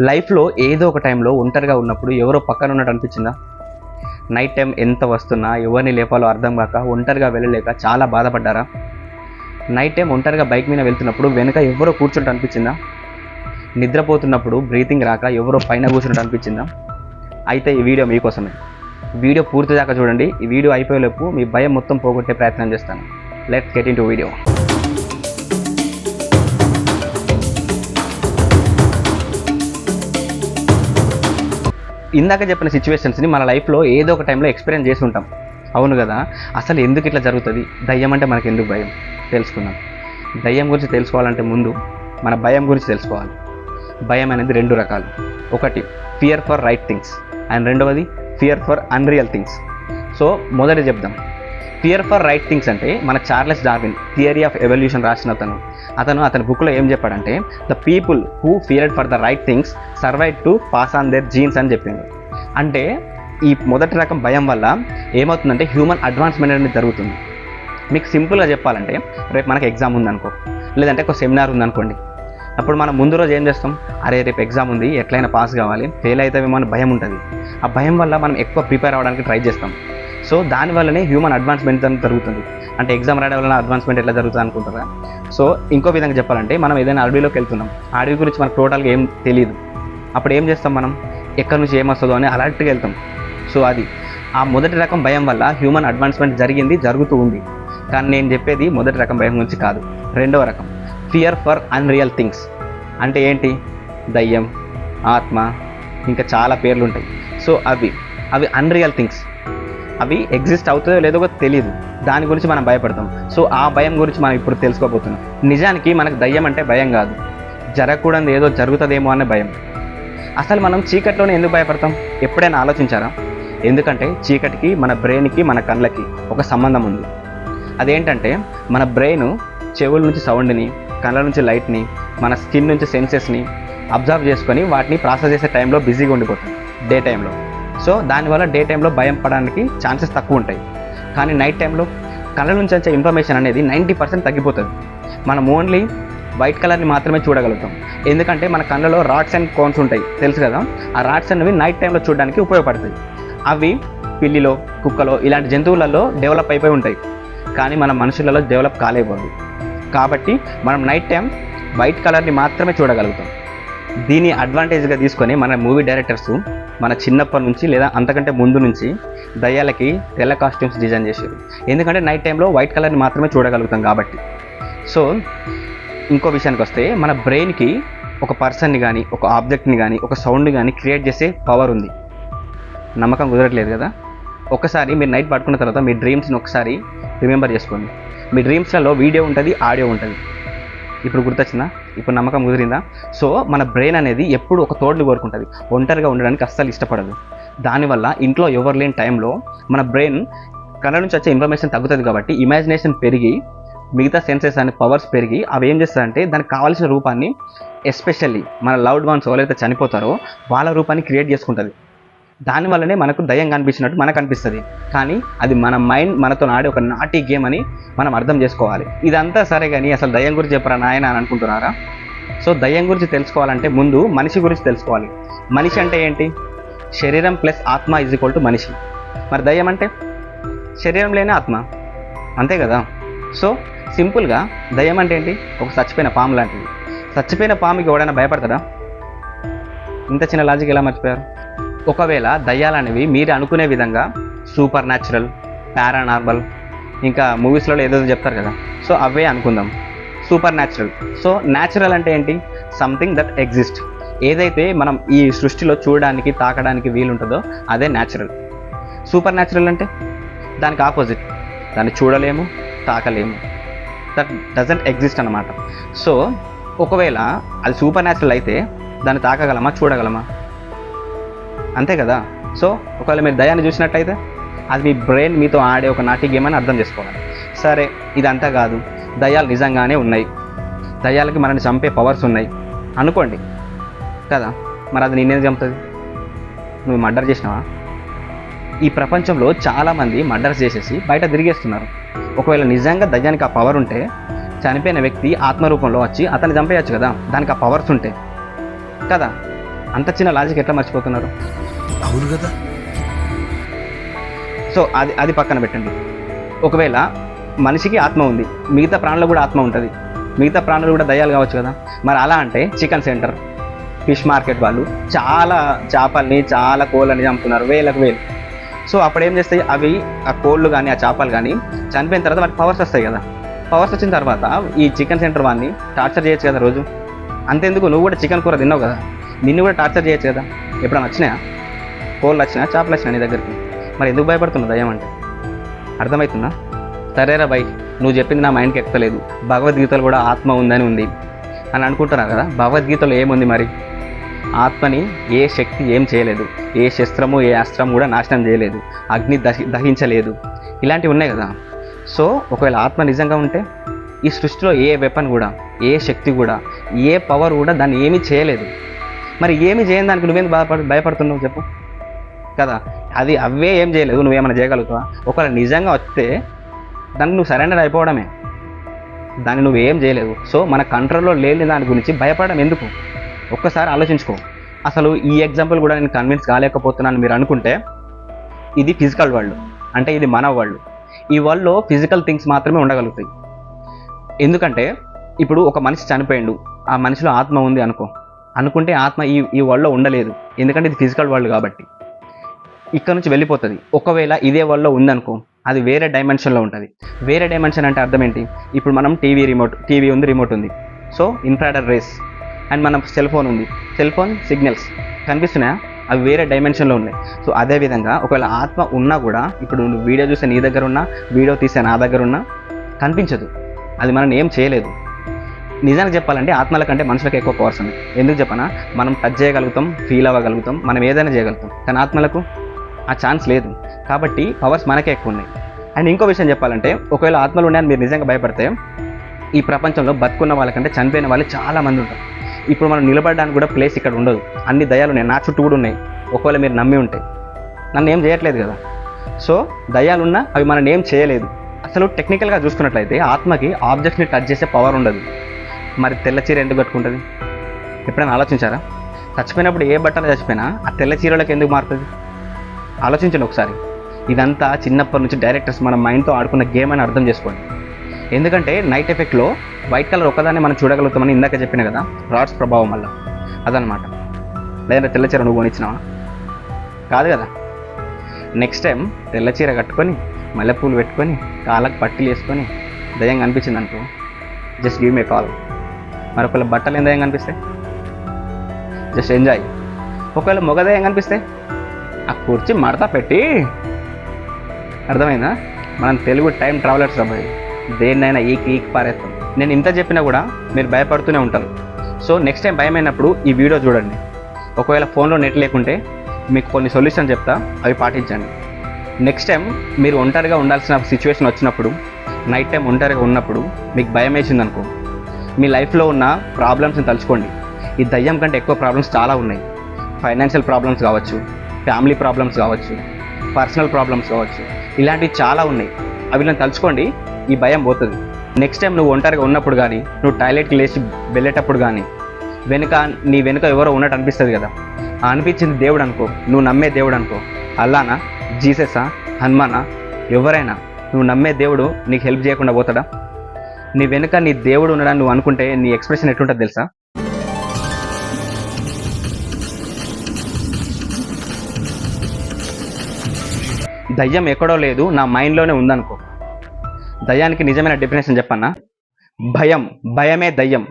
లైఫ్లో ఏదో ఒక టైంలో ఒంటరిగా ఉన్నప్పుడు ఎవరో పక్కన ఉన్నట్టు అనిపించిందా? నైట్ టైం ఎంత వస్తున్నా ఎవరిని లేపాలో అర్థం కాక ఒంటరిగా వెళ్ళలేక చాలా బాధపడ్డారా? నైట్ టైం ఒంటరిగా బైక్ మీద వెళ్తున్నప్పుడు వెనుక ఎవరో కూర్చుంటూ అనిపించిందా? నిద్రపోతున్నప్పుడు బ్రీతింగ్ రాక ఎవరో పైన కూర్చున్నట్టు అనిపించిందా? అయితే ఈ వీడియో మీకోసమే. వీడియో పూర్తి దాకా చూడండి. ఈ వీడియో అయిపోయేలోపు మీ భయం మొత్తం పోగొట్టే ప్రయత్నం చేస్తాను. Let get into video ఇందాక చెప్పిన సిచ్యువేషన్స్ని మన లైఫ్లో ఏదో ఒక టైంలో ఎక్స్పీరియన్స్ చేసి ఉంటాం. అవును కదా? అసలు ఎందుకు ఇట్లా జరుగుతుంది? దయ్యం అంటే మనకు ఎందుకు భయం? తెలుసుకుందాం. దయ్యం గురించి తెలుసుకోవాలంటే ముందు మన భయం గురించి తెలుసుకోవాలి. భయం అనేది రెండు రకాలు. ఒకటి fear for right things and రెండవది fear for unreal things so మొదటి చెప్దాం. థియర్ ఫర్ రైట్ థింగ్స్ అంటే మన Charles Darwin theory of evolution రాసిన అతను. అతను అతని బుక్లో ఏం చెప్పాడంటే the people who feared for the right things survive to pass on their genes అని చెప్పింది అంటే ఈ మొదటి రకం భయం వల్ల ఏమవుతుందంటే హ్యూమన్ అడ్వాన్స్మెంట్ అనేది జరుగుతుంది. మీకు సింపుల్గా చెప్పాలంటే రేపు మనకి ఎగ్జామ్ ఉందనుకో లేదంటే ఒక సెమినార్ ఉందనుకోండి. అప్పుడు మనం ముందు రోజు ఏం చేస్తాం? అరే రేపు ఎగ్జామ్ ఉంది ఎట్లయినా పాస్ కావాలి ఫెయిల్ అవుతామేమో అని భయం ఉంటుంది. ఆ భయం వల్ల మనం ఎక్కువ ప్రిపేర్ అవ్వడానికి ట్రై చేస్తాం. సో దానివల్లనే హ్యూమన్ అడ్వాన్స్మెంట్ జరుగుతుంది. అంటే ఎగ్జామ్ రాయడం వల్ల అడ్వాన్స్మెంట్ ఎట్లా జరుగుతుంది అనుకుంటారా? సో ఇంకో విధంగా చెప్పాలంటే మనం ఏదైనా అడవిలోకి వెళ్తున్నాం. అడవి గురించి మనకు టోటల్గా ఏం తెలియదు అప్పుడు ఏం చేస్తాం మనం? ఎక్కడి నుంచి ఏమొస్తుందో అని అలర్ట్గా వెళ్తాం. సో అది. ఆ మొదటి రకం భయం వల్ల హ్యూమన్ అడ్వాన్స్మెంట్ జరిగింది జరుగుతూ ఉంది. కానీ నేను చెప్పేది మొదటి రకం భయం గురించి కాదు. రెండవ రకం. ఫియర్ ఫర్ అన్రియల్ థింగ్స్ అంటే ఏంటి? దయ్యం ఆత్మ ఇంకా చాలా పేర్లు ఉంటాయి. సో అవి. అవి అన్రియల్ థింగ్స్ అవి ఎగ్జిస్ట్ అవుతుందో లేదో తెలియదు దాని గురించి మనం భయపడతాం. సో ఆ భయం గురించి మనం ఇప్పుడు తెలుసుకోబోతున్నాం. నిజానికి మనకు దయ్యం అంటే భయం కాదు. జరగకూడదు ఏదో జరుగుతుందేమో అనే భయం. అసలు మనం చీకట్లోనే ఎందుకు భయపడతాం? ఎప్పుడైనా ఆలోచించారా? ఎందుకంటే చీకటికి మన బ్రెయిన్కి మన కళ్ళకి ఒక సంబంధం ఉంది. అదేంటంటే మన బ్రెయిన్ చెవుల నుంచి సౌండ్ని కళ్ళ నుంచి లైట్ని మన స్కిన్ నుంచి సెన్సెస్ని అబ్జర్వ్ చేసుకొని వాటిని ప్రాసెస్ చేసే టైంలో బిజీగా ఉండిపోతుంది డే టైంలో. సో దానివల్ల డే టైంలో భయం పడడానికి ఛాన్సెస్ తక్కువ ఉంటాయి. కానీ నైట్ టైంలో కళ్ళ నుంచి వచ్చే ఇన్ఫర్మేషన్ అనేది నైంటీ పర్సెంట్ తగ్గిపోతుంది. మనం ఓన్లీ వైట్ కలర్ని మాత్రమే చూడగలుగుతాం. ఎందుకంటే మన కళ్ళలో రాడ్స్ అండ్ కోన్స్ ఉంటాయి. తెలుసు కదా? ఆ రాడ్స్ అనేవి నైట్ టైంలో చూడడానికి ఉపయోగపడతాయి. అవి పిల్లిలో కుక్కలో ఇలాంటి జంతువులలో డెవలప్ అయిపోయి ఉంటాయి. కానీ మన మనుషులలో డెవలప్ కాలేకపోదు. కాబట్టి మనం నైట్ టైం వైట్ కలర్ని మాత్రమే చూడగలుగుతాం. దీన్ని అడ్వాంటేజ్గా తీసుకొని మన మూవీ డైరెక్టర్స్ మన చిన్నప్పటి నుంచి లేదా అంతకంటే ముందు నుంచి దయ్యాలకి తెల్ల కాస్ట్యూమ్స్ డిజైన్ చేశారు ఎందుకంటే నైట్ టైంలో వైట్ కలర్ని మాత్రమే చూడగలుగుతాం కాబట్టి. సో ఇంకో విషయానికి వస్తే మన బ్రెయిన్కి ఒక పర్సన్ని కానీ ఒక ఆబ్జెక్ట్ని కానీ ఒక సౌండ్ని కానీ క్రియేట్ చేసే పవర్ ఉంది. నమ్మకం కుదరట్లేదు కదా? ఒకసారి మీరు నైట్ పడుకున్న తర్వాత మీ డ్రీమ్స్ని ఒకసారి రిమెంబర్ చేసుకోండి. మీ డ్రీమ్స్లలో వీడియో ఉంటుంది ఆడియో ఉంటుంది. ఇప్పుడు గుర్తొచ్చిందా? ఇప్పుడు నమ్మకం కుదిరిందా? సో మన బ్రెయిన్ అనేది ఎప్పుడు ఒక తోడుని కోరుకుంటుంది. ఒంటరిగా ఉండడానికి అస్సలు ఇష్టపడదు. దానివల్ల ఇంట్లో ఎవరు లేని టైంలో మన బ్రెయిన్ కళ్ళ నుంచి వచ్చే ఇన్ఫర్మేషన్ తగ్గుతుంది కాబట్టి ఇమాజినేషన్ పెరిగి మిగతా సెన్సెస్ అనే పవర్స్ పెరిగి అవి ఏం చేస్తారంటే దానికి కావాల్సిన రూపాన్ని ఎస్పెషల్లీ మన లవ్డ్ వన్స్ ఎవరైతే చనిపోతారో వాళ్ళ రూపాన్ని క్రియేట్ చేసుకుంటుంది. దానివల్లనే మనకు దయ్యం కనిపించినట్టు మనకు అనిపిస్తుంది. కానీ అది మన మైండ్ మనతో ఆడే ఒక నాటి గేమ్ అని మనం అర్థం చేసుకోవాలి. ఇదంతా సరే కానీ అసలు దయ్యం గురించి చెప్పరా నాయన అని అనుకుంటున్నారా? సో దయ్యం గురించి తెలుసుకోవాలంటే ముందు మనిషి గురించి తెలుసుకోవాలి. మనిషి అంటే ఏంటి? శరీరం ప్లస్ ఆత్మ ఈజ్ ఈక్వల్ టు మనిషి. మరి దయ్యం అంటే? శరీరం లేని ఆత్మ. అంతే కదా? సో సింపుల్గా దయ్యం అంటే ఏంటి? ఒక చచ్చిపోయిన పాము లాంటిది. చచ్చిపోయిన పాముకి ఎవడైనా భయపడతాడా? ఇంత చిన్న లాజిక్ ఎలా మర్చిపోయారు? ఒకవేళ దయ్యాలనేవి మీరు అనుకునే విధంగా సూపర్ న్యాచురల్ పారానార్మల్ ఇంకా మూవీస్లలో ఏదో చెప్తారు కదా. సో అవే అనుకుందాం. సూపర్ న్యాచురల్ సో న్యాచురల్ అంటే ఏంటి? సంథింగ్ దట్ ఎగ్జిస్ట్ ఏదైతే మనం ఈ సృష్టిలో చూడడానికి తాకడానికి వీలుంటుందో అదే న్యాచురల్ సూపర్ న్యాచురల్ అంటే? దానికి ఆపోజిట్ దాన్ని చూడలేము తాకలేము. దట్ డజంట్ ఎగ్జిస్ట్ అనమాట సో ఒకవేళ అది సూపర్ న్యాచురల్ అయితే దాన్ని తాకగలమా చూడగలమా? అంతే కదా? సో ఒకవేళ మీరు దయాన్ని చూసినట్టయితే అది మీ బ్రెయిన్ మీతో ఆడే ఒక నాటి గేమ్ అని అర్థం చేసుకోవాలి. సరే ఇదంతా కాదు. దయ్యాలు నిజంగానే ఉన్నాయి. దయ్యాలకి మనల్ని చంపే పవర్స్ ఉన్నాయి. అనుకోండి. కదా? మరి అది నిన్నేది చంపుతుంది? నువ్వు మర్డర్ చేసినావా? ఈ ప్రపంచంలో చాలామంది మర్డర్స్ చేసేసి బయట తిరిగేస్తున్నారు. ఒకవేళ నిజంగా దయ్యానికి ఆ పవర్ ఉంటే చనిపోయిన వ్యక్తి ఆత్మరూపంలో వచ్చి అతన్ని చంపేయచ్చు కదా? దానికి ఆ పవర్స్ ఉంటే. కదా? అంత చిన్న లాజిక్ ఎట్లా మర్చిపోతున్నారు? అవును కదా. సో అది అది పక్కన పెట్టండి. ఒకవేళ మనిషికి ఆత్మ ఉంది మిగతా ప్రాణులకు కూడా ఆత్మ ఉంటుంది. మిగతా ప్రాణులు కూడా దయ్యాలు కావచ్చు కదా. మరి అలా అంటే చికెన్ సెంటర్ ఫిష్ మార్కెట్ వాళ్ళు చాలా చేపల్ని చాలా కోళ్ళని చంపుతున్నారు వేలకు వేలు. సో అప్పుడు ఏం చేస్తాయి? అవి ఆ కోళ్ళు కానీ ఆ చేపలు కానీ చనిపోయిన తర్వాత వాటికి పవర్స్ వస్తాయి కదా. పవర్స్ వచ్చిన తర్వాత ఈ చికెన్ సెంటర్ వాడిని టార్చర్ చేయొచ్చు కదా రోజు. అంతెందుకు? నువ్వు కూడా చికెన్ కూర తిన్నావు కదా. నిన్ను కూడా టార్చర్ చేయొచ్చు కదా? ఎప్పుడైనా వచ్చినాయా? కోళ్ళు వచ్చినా చేపలు వచ్చినా నీ దగ్గరికి? మరి ఎందుకు భయపడుతున్నా దయ్యం అంటే? అర్థమవుతుందా? సరేరా బై నువ్వు చెప్పింది నా మైండ్కి ఎక్కలేదు భగవద్గీతలో కూడా ఆత్మ ఉందని ఉంది. అని అనుకుంటున్నారు కదా? భగవద్గీతలో ఏముంది మరి? ఆత్మని ఏ శక్తి ఏం చేయలేదు. ఏ శస్త్రము ఏ అస్త్రం కూడా నాశనం చేయలేదు. అగ్ని దహి దహించలేదు. ఇలాంటివి ఉన్నాయి కదా? సో ఒకవేళ ఆత్మ నిజంగా ఉంటే ఈ సృష్టిలో ఏ వెపన్ కూడా ఏ శక్తి కూడా ఏ పవర్ కూడా దాన్ని ఏమీ చేయలేదు. మరి ఏమి చేయని దానికి నువ్వేం బాధపడు భయపడుతున్నావు చెప్పు. కదా? అది అవే ఏం చేయలేదు. నువ్వేమైనా చేయగలుగుతావా? ఒకవేళ నిజంగా వస్తే దాన్ని నువ్వు సరెండర్ అయిపోవడమే. దాన్ని నువ్వేం చేయలేవు సో మన కంట్రోల్లో లేని దాని గురించి భయపడడం ఎందుకు? ఒక్కసారి ఆలోచించుకో. అసలు ఈ ఎగ్జాంపుల్ కూడా నేను కన్విన్స్ కాలేకపోతున్నాను మీరు అనుకుంటే ఇది ఫిజికల్ వరల్డ్. అంటే ఇది మన వరల్డ్. ఈ వరల్డ్లో ఫిజికల్ థింగ్స్ మాత్రమే ఉండగలుగుతాయి. ఎందుకంటే ఇప్పుడు ఒక మనిషి చనిపోయిండు. ఆ మనిషిలో ఆత్మ ఉంది అనుకో. అనుకుంటే ఆత్మ ఈ ఈ వరల్డ్లో ఉండలేదు. ఎందుకంటే ఇది ఫిజికల్ వరల్డ్ కాబట్టి. ఇక్కడ నుంచి వెళ్ళిపోతుంది. ఒకవేళ ఇదే వరల్డ్లో ఉందనుకో అది వేరే డైమెన్షన్లో ఉంటుంది. వేరే డైమెన్షన్ అంటే అర్థం ఏంటి? ఇప్పుడు మనం టీవీ రిమోట్ టీవీ ఉంది రిమోట్ ఉంది. సో ఇన్ఫ్రాడర్ రేస్ అండ్ మన సెల్ ఫోన్ ఉంది. సెల్ ఫోన్ సిగ్నల్స్ కనిపిస్తున్నాయా? అవి వేరే డైమెన్షన్లో ఉన్నాయి. సో అదేవిధంగా ఒకవేళ ఆత్మ ఉన్నా కూడా ఇప్పుడు నువ్వు వీడియో చూస్తే నీ దగ్గర ఉన్నా వీడియో తీసే నా దగ్గర ఉన్నా కనిపించదు. అది మనం ఏం చేయలేదు. నిజానికి చెప్పాలంటే ఆత్మల కంటే మనుషులకు ఎక్కువ పవర్స్ ఉంది ఎందుకు చెప్పనా? మనం టచ్ చేయగలుగుతాం ఫీల్ అవ్వగలుగుతాం మనం ఏదైనా చేయగలుగుతాం. కానీ ఆత్మలకు ఆ ఛాన్స్ లేదు. కాబట్టి పవర్స్ మనకే ఎక్కువ ఉన్నాయి. అండ్ ఇంకో విషయం చెప్పాలంటే ఒకవేళ ఆత్మలు ఉన్నాయని మీరు నిజంగా భయపడితే ఈ ప్రపంచంలో బతుకున్న వాళ్ళకంటే చనిపోయిన వాళ్ళు చాలా మంది ఉంటారు. ఇప్పుడు మనం నిలబడడానికి కూడా ప్లేస్ ఇక్కడ ఉండదు. అన్ని దయాలు ఉన్నాయి. నా చుట్టూ కూడా ఉన్నాయి. ఒకవేళ మీరు నమ్మి ఉంటాయి నన్ను ఏం చేయట్లేదు కదా? సో దయాలున్నా అవి మనం ఏం చేయలేదు. అసలు టెక్నికల్గా చూసుకున్నట్లయితే ఆత్మకి ఆబ్జెక్ట్ని టచ్ చేసే పవర్ ఉండదు. మరి తెల్ల చీర ఎందుకు కట్టుకుంటుంది? ఎప్పుడైనా ఆలోచించారా? చచ్చిపోయినప్పుడు ఏ బట్టలు చచ్చిపోయినా ఆ తెల్ల చీరలకు ఎందుకు మారుతుంది? ఆలోచించండి ఒకసారి. ఇదంతా చిన్నప్పటి నుంచి డైరెక్టర్స్ మన మైండ్తో ఆడుకున్న గేమ్ అని అర్థం చేసుకోండి. ఎందుకంటే నైట్ ఎఫెక్ట్లో వైట్ కలర్ ఒక్కదాన్ని మనం చూడగలుగుతామని ఇందాక చెప్పిన కదా రాడ్స్ ప్రభావం వల్ల. అదనమాట లేదంటే తెల్ల చీర నువ్వు కొనిచ్చినావా? కాదు కదా. నెక్స్ట్ టైం తెల్ల చీర కట్టుకొని మల్లెపూలు పెట్టుకొని కాళ్ళకు పట్టీలు వేసుకొని దయంగా అనిపించింది అనుకో జస్ట్ గివ్ మే కాల్ మరొకళ్ళ బట్టలు ఏం కనిపిస్తాయి జస్ట్ ఎంజాయ్ ఒకవేళ మొగదే దయ్యం కనిపిస్తే? ఆ కుర్చీ మడత పెట్టి. అర్థమైందా? మనం తెలుగు టైం ట్రావెలర్స్ అబ్బాయి. దేన్నైనా ఈక్ ఈక్ పారేస్తాం. నేను ఇంత చెప్పినా కూడా మీరు భయపడుతూనే ఉంటారు. సో నెక్స్ట్ టైం భయమైనప్పుడు ఈ వీడియో చూడండి. ఒకవేళ ఫోన్లో నెట్ లేకుంటే మీకు కొన్ని సొల్యూషన్ చెప్తా. అవి పాటించండి. నెక్స్ట్ టైం మీరు ఒంటరిగా ఉండాల్సిన సిచ్యువేషన్ వచ్చినప్పుడు నైట్ టైం ఒంటరిగా ఉన్నప్పుడు మీకు భయం వేసింది అనుకో మీ లైఫ్లో ఉన్న ప్రాబ్లమ్స్ని తలుచుకోండి. ఈ దయ్యం కంటే ఎక్కువ ప్రాబ్లమ్స్ చాలా ఉన్నాయి. ఫైనాన్షియల్ ప్రాబ్లమ్స్ కావచ్చు ఫ్యామిలీ ప్రాబ్లమ్స్ కావచ్చు పర్సనల్ ప్రాబ్లమ్స్ కావచ్చు ఇలాంటివి చాలా ఉన్నాయి. అవి నేను తలుచుకోండి ఈ భయం పోతుంది. నెక్స్ట్ టైం నువ్వు ఒంటరిగా ఉన్నప్పుడు కానీ నువ్వు టాయిలెట్కి లేచి వెళ్ళేటప్పుడు కానీ వెనుక నీ వెనుక ఎవరో ఉన్నట్టు అనిపిస్తుంది కదా? అనిపించింది దేవుడు అనుకో నువ్వు నమ్మే దేవుడు అనుకో. అల్లానా జీససా హనుమానా ఎవరైనా నువ్వు నమ్మే దేవుడు నీకు హెల్ప్ చేయకుండా పోతాడా? నీ వెనుక నీ దేవుడు ఉన్నాడని నువ్వు అనుకుంటే నీ ఎక్స్ప్రెషన్ ఎట్లుంటుంది తెలుసా? దయ్యం ఎక్కడో లేదు నా మైండ్లోనే ఉందనుకో. దయ్యానికి నిజమైన డెఫినేషన్ చెప్పన్నా? భయం భయమే దయ్యం.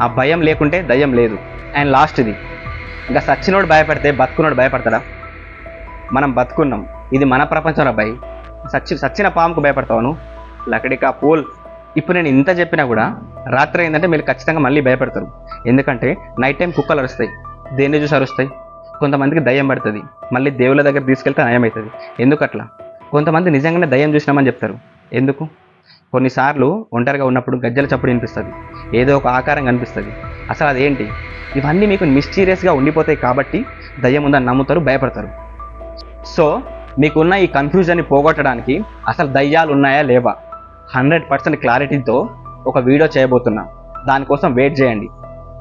ఆ భయం లేకుంటే దయ్యం లేదు. అండ్ లాస్ట్ ఇది. ఇంకా సచ్చినోడు భయపడితే బతుకున్నోడు భయపడతాడా? మనం బతుకున్నాం. ఇది మన ప్రపంచంలో భయ సచ్చి సచ్చిన పాముకు భయపడతావు లకడికా పూల్. ఇప్పుడు నేను ఇంత చెప్పినా కూడా రాత్రి ఏంటంటే మీరు ఖచ్చితంగా మళ్ళీ భయపడతారు. ఎందుకంటే నైట్ టైం కుక్కలు అరుస్తాయి దేన్ని చూసి అరుస్తాయి? కొంతమందికి దయ్యం పడుతుంది మళ్ళీ దేవుళ్ళ దగ్గర తీసుకెళ్తే నయం అవుతుంది. ఎందుకు అట్లా? కొంతమంది నిజంగానే దయ్యం చూసినామని చెప్తారు. ఎందుకు? కొన్నిసార్లు ఒంటరిగా ఉన్నప్పుడు గజ్జల చప్పుడు వినిపిస్తుంది. ఏదో ఒక ఆకారం కనిపిస్తుంది. అసలు అదేంటి? ఇవన్నీ మీకు మిస్టీరియస్గా ఉండిపోతాయి కాబట్టి దయ్యం ఉందని నమ్ముతారు భయపడతారు. సో మీకున్న ఈ కన్ఫ్యూజన్ని పోగొట్టడానికి అసలు దయ్యాలు ఉన్నాయా లేవా? హండ్రెడ్ పర్సెంట్ క్లారిటీతో ఒక వీడియో చేయబోతున్నా. దానికోసం వెయిట్ చేయండి.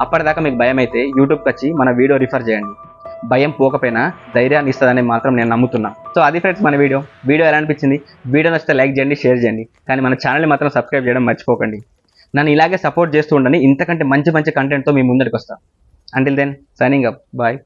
అప్పటిదాకా మీకు భయం అయితే యూట్యూబ్కి వచ్చి మన వీడియో రిఫర్ చేయండి. భయం పోకపోయినా ధైర్యాన్ని ఇస్తుందని మాత్రం నేను నమ్ముతున్నా. సో అది ఫ్రెండ్స్ మన వీడియో. వీడియో ఎలా అనిపించింది? వీడియో నచ్చితే లైక్ చేయండి షేర్ చేయండి. కానీ మన ఛానల్ని మాత్రం సబ్స్క్రైబ్ చేయడం మర్చిపోకండి. నన్ను ఇలాగే సపోర్ట్ చేస్తూ ఉండండి. ఇంతకంటే మంచి మంచి కంటెంట్తో మీ ముందరికి వస్తాను until then signing up bye